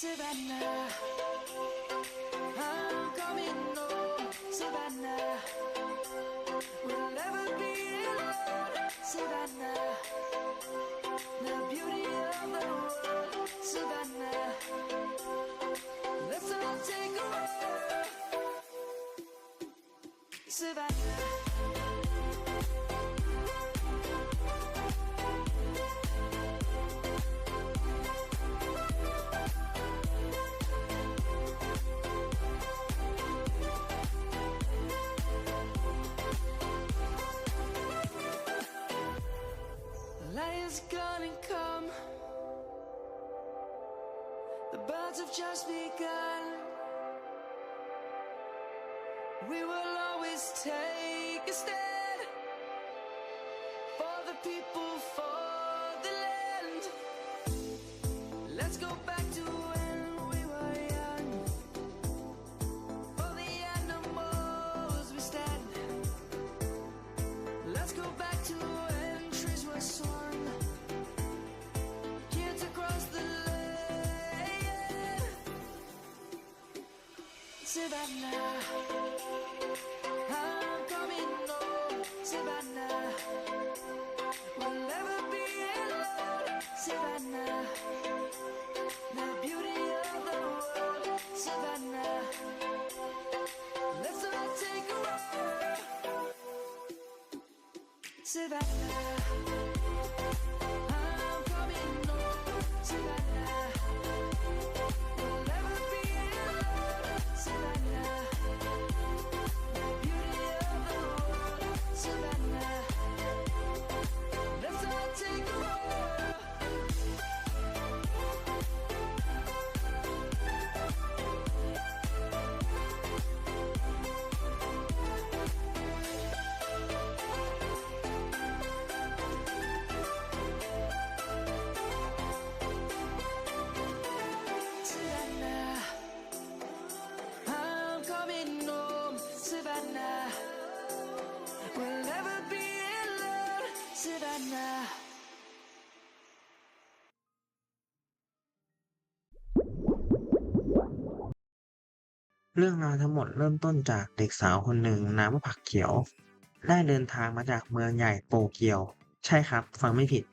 Savannah, I'm coming home. Savannah, we'll never be alone. Savannah, the beauty of the world. Savannah, let's all take a walk. Savannah. Is gonna come. The birds have just begun. We will always take a stand for the people, for the land. Let's go back Savannah. I'm coming home. We'll never be alone. The beauty of the world. Let's all take a. We'll never be alone, Savannah. เรื่องราวทั้งหมดเริ่มต้นจากเด็กสาวคนหนึ่งนามว่าผักเขียว ได้เดินทางมาจากเมืองใหญ่โปเกียว ใช่ครับ ฟังไม่ผิด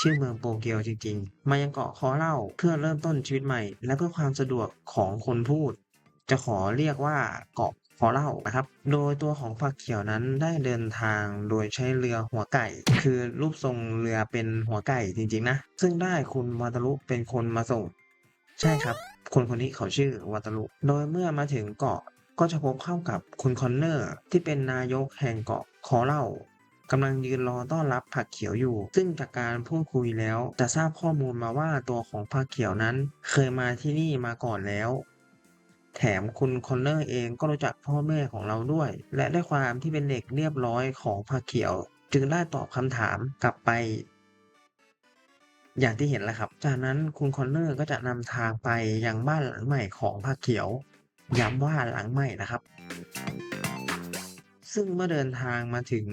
ชื่อเมืองโปเกียวจริงๆ มายังเกาะคอเล่าเพื่อเริ่มต้นชีวิตใหม่ และเพื่อความสะดวกของคนพูด จะขอเรียกว่าเกาะ คอเล่านะครับ โดยตัวของผักเขียวนั้นได้เดินทางโดยใช้เรือหัวไก่ คือรูปทรงเรือเป็นหัวไก่จริงๆนะ ซึ่งได้คุณวาตารุเป็นคนมาส่ง ใช่ครับ คนคนนี้เขาชื่อวัตารุ โดยเมื่อมาถึงเกาะก็จะพบเข้ากับคุณคอนเนอร์ ที่เป็นนายกแห่งเกาะคอเล่ากำลังยืนรอต้อนรับผักเขียวอยู่ ซึ่งจากการพูดคุยแล้วจะทราบข้อมูลมาว่าตัวของผักเขียวนั้น เคยมาที่นี่มาก่อนแล้ว แถมคุณคอนเนอร์เองก็รู้จักพ่อแม่ของเราด้วย และด้วยความที่เป็นเด็กเรียบร้อยของผักเขียว จึงได้ตอบคำถามกลับไป อย่างที่เห็นแหละครับ จากนั้นคุณคอนเนอร์ก็จะนำทางไปยังบ้านหลังใหม่ของผักเขียว ย้ำว่าหลังใหม่นะครับ ซึ่งเมื่อเดินทางมาถึง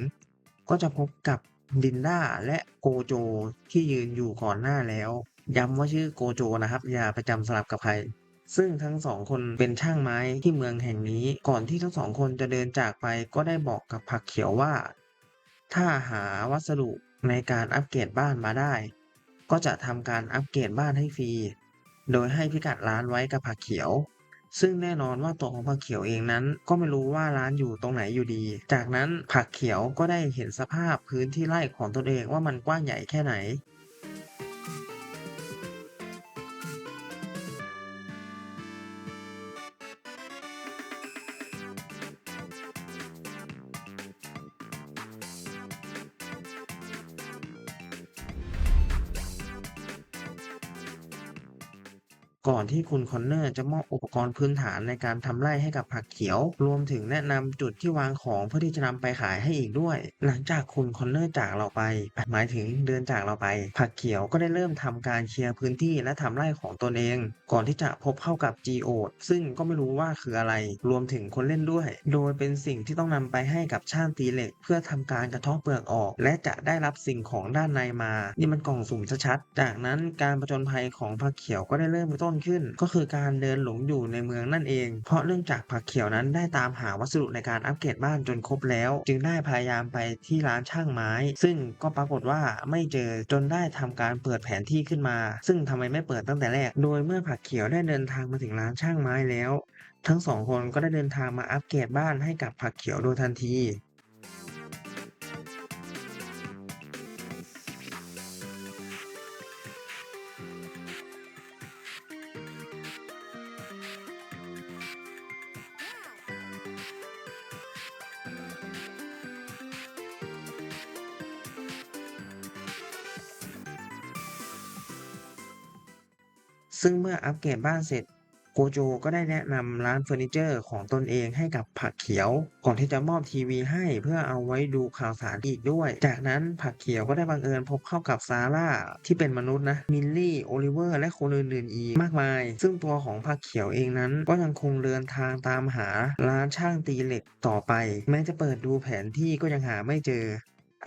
ก็จะพบกับดินด้าและโกโจที่ยืนอยู่ก่อนหน้าแล้ว ย้ำว่าชื่อโกโจนะครับ อย่าไปจำสลับกับใคร ซึ่งทั้งสองคนเป็นช่างไม้ที่เมืองแห่งนี้ ก่อนที่ทั้งสองคนจะเดินจากไปก็ได้บอกกับผักเขียวว่า ถ้าหาวัสดุในการอัปเกรดบ้านมาได้ ก็จะทำการอัปเกรดบ้านให้ฟรี โดยให้พิกัดร้านไว้กับผักเขียว ซึ่งแน่นอนว่าตัวของผักเขียวเองนั้น ก็ไม่รู้ว่าร้านอยู่ตรงไหนอยู่ดี จากนั้นผักเขียวก็ได้เห็นสภาพพื้นที่ไร่ของตนเองว่ามันกว้างใหญ่แค่ไหน ก่อนที่คุณคอนเนอร์จะมอบอุปกรณ์พื้นฐานในการทำไร่ให้กับผักเขียว รวมถึงแนะนำจุดที่วางของเพื่อที่จะนำไปขายให้อีกด้วย หลังจากคุณคอนเนอร์จากเราไป หมายถึงเดินจากเราไป ผักเขียวก็ได้เริ่มทำการเคลียร์พื้นที่และทำไร่ของตนเอง ก่อนที่จะพบเข้ากับ g o ซึ่งก็ไม่รู้ว่าคืออะไร รวมถึงคนเล่นด้วย โดยเป็นสิ่งที่ต้องนำไปให้กับช่างตีเหล็ก เพื่อทำการกระทาะเปลือกออก และจะได้รับสิ่งของด้านในมา นี่มันกล่องสุ่มชัดๆจากนั้นการประจนภัยของผักเขียวก็ได้เริ่มต้นขึ้น ก็คือการเดินหลงอยู่ในเมืองนั่นเอง เพราะเนื่องจากผักเขียวนั้นได้ตามหาวัสดุในการอัปเกรดบ้านจนครบแล้ว จึงได้พยายามไปที่ร้านช่างไม้ ซึ่งก็ปรากฏว่าไม่เจอจนได้ทำการเปิดแผนที่ขึ้นมา ซึ่งทำไมไม่เปิดตั้งแต่แรก โดยเมื่อผักเขียวได้เดินทางมาถึงร้านช่างไม้แล้ว ทั้งสองคนก็ได้เดินทางมาอัปเกรดบ้านให้กับผักเขียวโดยทันที ซึ่งเมื่ออัปเกรดบ้านเสร็จโกโจก็ได้แนะนำร้านเฟอร์นิเจอร์ของตนเองให้กับผักเขียว ก่อนที่จะมอบทีวีให้เพื่อเอาไว้ดูข่าวสารอีกด้วย จากนั้นผักเขียวก็ได้บังเอิญพบเข้ากับซาร่าที่เป็นมนุษย์นะ มิลลี่ โอลิเวอร์ และคนอื่นๆอีกมากมาย ซึ่งตัวของผักเขียวเองนั้น ก็ยังคงเดินทางตามหาร้านช่างตีเหล็กต่อไป แม้จะเปิดดูแผนที่ก็ยังหาไม่เจอ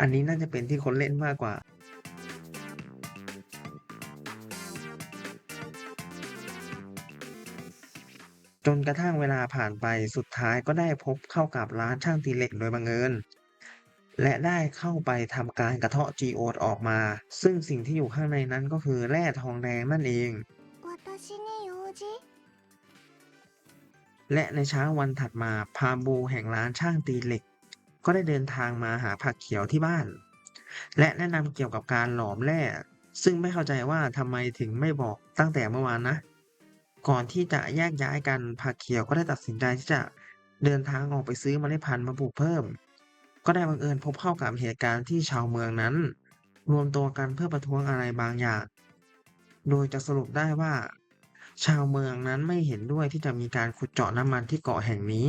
อันนี้น่าจะเป็นที่คนเล่นมากกว่า จนกระทั่งเวลาผ่านไปสุดท้ายก็ได้พบเข้ากับร้านช่างตีเหล็กโดยบังเอิญและได้เข้าไปทำการกระเทาะจีโอดออกมา ซึ่งสิ่งที่อยู่ข้างในนั้นก็คือแร่ทองแดงนั่นเอง และในเช้าวันถัดมาพาบูแห่งร้านช่างตีเหล็ก ก็ได้เดินทางมาหาผักเขียวที่บ้าน และแนะนำเกี่ยวกับการหลอมแร่ ซึ่งไม่เข้าใจว่าทำไมถึงไม่บอกตั้งแต่เมื่อวานนะ ก่อนที่จะแยกย้ายกันผักเขียวก็ได้ตัดสินใจที่จะเดินทางออกไปซื้อเมล็ดพันธุ์มาปลูกเพิ่ม ก็ได้บังเอิญพบเข้ากับเหตุการณ์ที่ชาวเมืองนั้น รวมตัวกันเพื่อประท้วงอะไรบางอย่าง โดยจะสรุปได้ว่า ชาวเมืองนั้นไม่เห็นด้วยที่จะมีการขุดเจาะน้ำมันที่เกาะแห่งนี้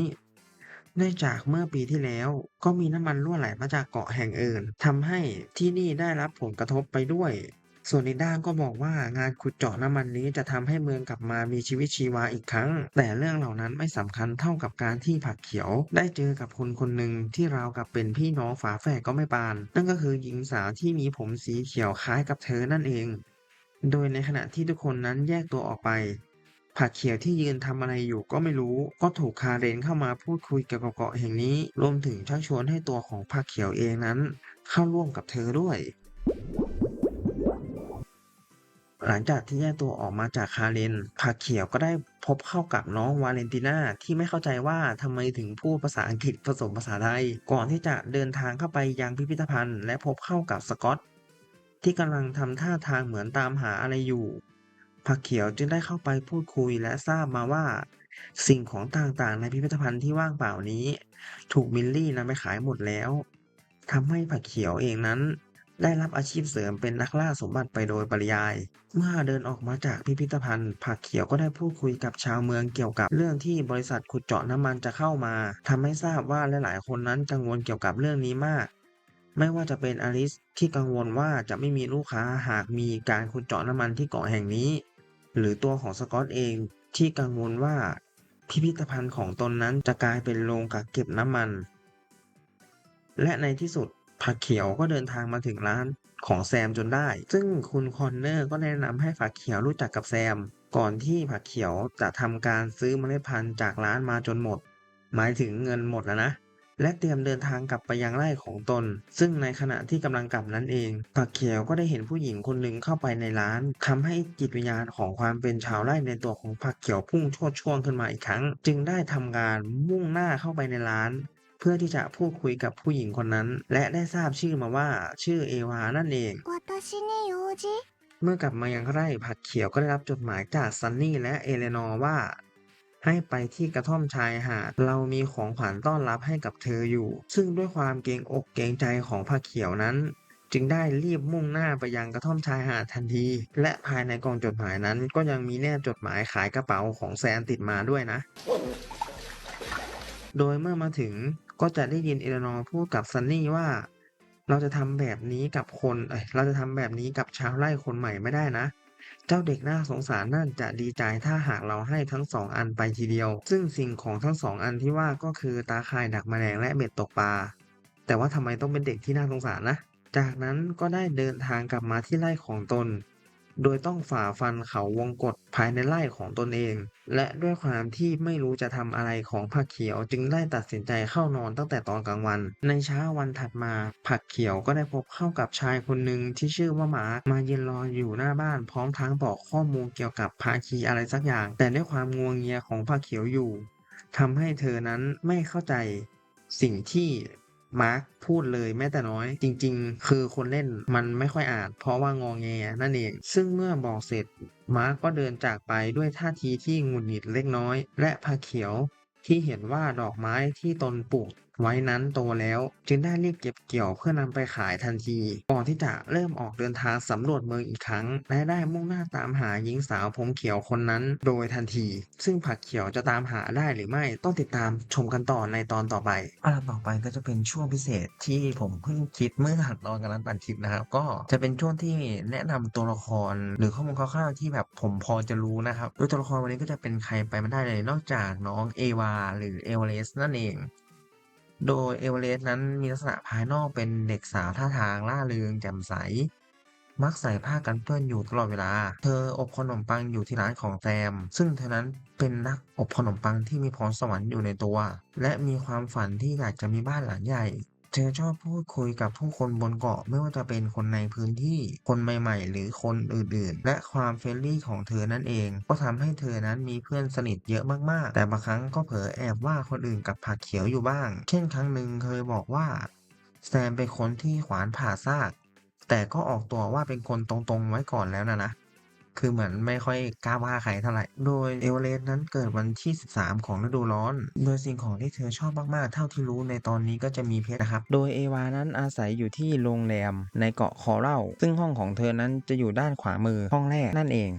เนื่องจากเมื่อปีที่แล้วก็มีน้ำมันรั่วไหลมาจากเกาะแห่งอื่นทำให้ที่นี่ได้รับผลกระทบไปด้วย ส่วนอีกด้านก็บอกว่างานขุดเจาะน้ำมันนี้จะทำให้เมืองกลับมามีชีวิตชีวาอีกครั้ง แต่เรื่องเหล่านั้นไม่สำคัญเท่ากับการที่ผักเขียว ได้เจอกับคนคนหนึ่งที่ราวกับเป็นพี่น้องฝาแฝดก็ไม่ปาน นั่นก็คือหญิงสาวที่มีผมสีเขียวคล้ายกับเธอนั่นเอง โดยในขณะที่ทุกคนนั้นแยกตัวออกไปผักเขียวที่ยืนทำอะไรอยู่ก็ไม่รู้ ก็ถูกคาเรนเข้ามาพูดคุยเกี่ยวกับเกาะแห่งนี้ รวมถึงชักชวนให้ตัวของผักเขียวเองนั้น เข้าร่วมกับเธอด้วย หลังจากที่แยกตัวออกมาจากคาเรนผักเขียวก็ได้พบเข้ากับน้องวาเลนติน่าที่ไม่เข้าใจว่าทำไมถึงพูดภาษาอังกฤษผสมภาษาไทย ก่อนที่จะเดินทางเข้าไปยังพิพิธภัณฑ์ และพบเข้ากับสกอตที่กำลังทำท่าทางเหมือนตามหาอะไรอยู่ผักเขียวจึงได้เข้าไปพูดคุยและทราบมาว่า สิ่งของต่างๆ ในพิพิธภัณฑ์ที่ว่างเปล่านี้ ถูกมิลลี่นำไปขายหมดแล้วทำให้ผักเขียวเองนั้น ได้รับอาชีพเสริมเป็นนักล่าสมบัติไปโดยปริยาย เมื่อเดินออกมาจากพิพิธภัณฑ์ ผักเขียวก็ได้พูดคุยกับชาวเมืองเกี่ยวกับเรื่องที่บริษัทขุดเจาะน้ำมันจะเข้ามาทำให้ทราบว่าหลายๆ คนนั้นกังวลเกี่ยวกับเรื่องนี้มาก ไม่ว่าจะเป็นอลิสที่กังวลว่าจะไม่มีลูกค้าหากมีการขุดเจาะน้ำมันที่เกาะแห่งนี้ หรือตัวของสกอตเองที่กังวลว่า พิพิธภัณฑ์ของตนนั้นจะกลายเป็นโรงกักเก็บน้ำมัน และในที่สุด ผักเขียวก็เดินทางมาถึงร้านของแซมจนได้ ซึ่งคุณคอนเนอร์ก็แนะนำให้ผักเขียวรู้จักกับแซม ก่อนที่ผักเขียวจะทำการซื้อเมล็ดพันธุ์จากร้านมาจนหมด หมายถึงเงินหมดแล้วนะ และเตรียมเดินทางกลับไปยังไร่ของตน ซึ่งในขณะที่กำลังกลับนั้นเอง ผักเขียวก็ได้เห็นผู้หญิงคนหนึ่งเข้าไปในร้านทำให้จิตวิญญาณของความเป็นชาวไร่ในตัวของผักเขียวพุ่งโชดช่วงขึ้นมาอีกครั้ง จึงได้ทำการมุ่งหน้าเข้าไปในร้าน เพื่อที่จะพูดคุยกับผู้หญิงคนนั้น และได้ทราบชื่อมาว่า ชื่อเอวานั่นเอง เมื่อกลับมายังไร่ผักเขียวก็ได้รับจดหมายจากซันนี่และเอเลนอร์ว่า ให้ไปที่กระท่อมชายหาดเรามีของขวัญต้อนรับให้กับเธออยู่ ซึ่งด้วยความเกรงอกเกรงใจของผักเขียวนั้นจึงได้รีบมุ่งหน้าไปยังกระท่อมชายหาดทันที และภายในกองจดหมายนั้น ก็ยังมีแนบจดหมายขายกระเป๋าของแซนติดมาด้วยนะ โดยเมื่อมาถึง ก็จะได้ยินเอเลนอร์พูดกับซันนี่ว่า เราจะทำแบบนี้กับคนเอ้ยเราจะทำแบบนี้กับชาวไร่คนใหม่ไม่ได้นะ เจ้าเด็กน่าสงสารนั่นจะดีใจถ้าหากเราให้ทั้งสองอันไปทีเดียว ซึ่งสิ่งของทั้งสองอันที่ว่าก็คือตาข่ายดักแมลงและเบ็ดตกปลาแต่ว่าทำไมต้องเป็นเด็กที่น่าสงสารนะ จากนั้นก็ได้เดินทางกลับมาที่ไร่ของตน โดยต้องฝ่าฟันเขาวงกฏภายในไร่ของตนเอง และด้วยความที่ไม่รู้จะทำอะไรของผักเขียวจึงได้ตัดสินใจเข้านอนตั้งแต่ตอนกลางวัน ในเช้าวันถัดมา ผักเขียวก็ได้พบเข้ากับชายคนหนึ่งที่ชื่อว่าหมามายืนรออยู่หน้าบ้านพร้อมทั้งบอกข้อมูลเกี่ยวกับภาคีอะไรสักอย่าง แต่ด้วยความงวงเงียของผักเขียวอยู่ทำให้เธอนั้นไม่เข้าใจสิ่งที่ มาร์คพูดเลยแม้แต่น้อย จริง ๆ คือคนเล่นมันไม่ค่อยอ่านเพราะว่างองแงนั่นเอง ซึ่งเมื่อบอกเสร็จ มาร์คก็เดินจากไปด้วยท่าทีที่งุนหงิดเล็กน้อย และผ้าเขียวที่เห็นว่าดอกไม้ที่ตนปลูก ไว้นั้นโตแล้ว จึงได้รีบเก็บเกี่ยวเพื่อนำไปขายทันที ก่อนที่จะเริ่มออกเดินทางสำรวจเมืองอีกครั้ง และได้มุ่งหน้าตามหาหญิงสาวผมเขียวคนนั้น โดยทันที ซึ่งผักเขียวจะตามหาได้หรือไม่ต้องติดตามชมกันต่อในตอนต่อไปอันต่อไปก็จะเป็นช่วงพิเศษที่ผมเพิ่งคิดเมื่อถัดตอนกำลังตัดคลิปนะครับ ก็จะเป็นช่วงที่แนะนำตัวละครหรือข้อมูลคร่าวๆที่แบบผมพอจะรู้นะครับโดยตัวละครวันนี้ก็จะเป็นใครไปไม่ได้เลยนอกจากน้องเอวาหรือเอเวอเรสต์นั่นเอง โดยเอเวเรสต์นั้นมีลักษณะภายนอกเป็นเด็กสาวท่าทางล่าเริงแจ่มใส มักใส่ผ้ากันเปื้อนอยู่ตลอดเวลา เธออบขนมปังอยู่ที่ร้านของแซม ซึ่งเธอนั้นเป็นนักอบขนมปังที่มีพรสวรรค์อยู่ในตัว และมีความฝันที่อยากจะมีบ้านหลังใหญ่ ธอชอบพูดคุยกับผู้คนบนเกาะไม่ว่าจะเป็นคนในพื้นที่ คนใหม่ ๆ หรือคนอื่นๆ และความเฟรนลี่ของเธอนั่นเอง ก็ทำให้เธอนั้นมีเพื่อนสนิทเยอะมากๆ แต่บางครั้งก็เผลอแอบว่าคนอื่นกับผักเขียวอยู่บ้าง เช่นครั้งหนึ่งเคยบอกว่าแซมเป็นคนที่ขวานผ่าซาก แต่ก็ออกตัวว่าเป็นคนตรงๆไว้ก่อนแล้วนะนะ คือเหมือนไม่ค่อยกล้าว่าใครเท่าไหร่ โดยเอเวอเรสต์นั้นเกิดวันที่ 13 ของฤดูร้อน โดยสิ่งของที่เธอชอบมากๆ เท่าที่รู้ในตอนนี้ก็จะมีเพชรนะครับ โดยเอวานั้นอาศัยอยู่ที่โรงแรมในเกาะคอรัลซึ่งห้องของเธอนั้นจะอยู่ด้านขวามือห้องแรกนั่นเอง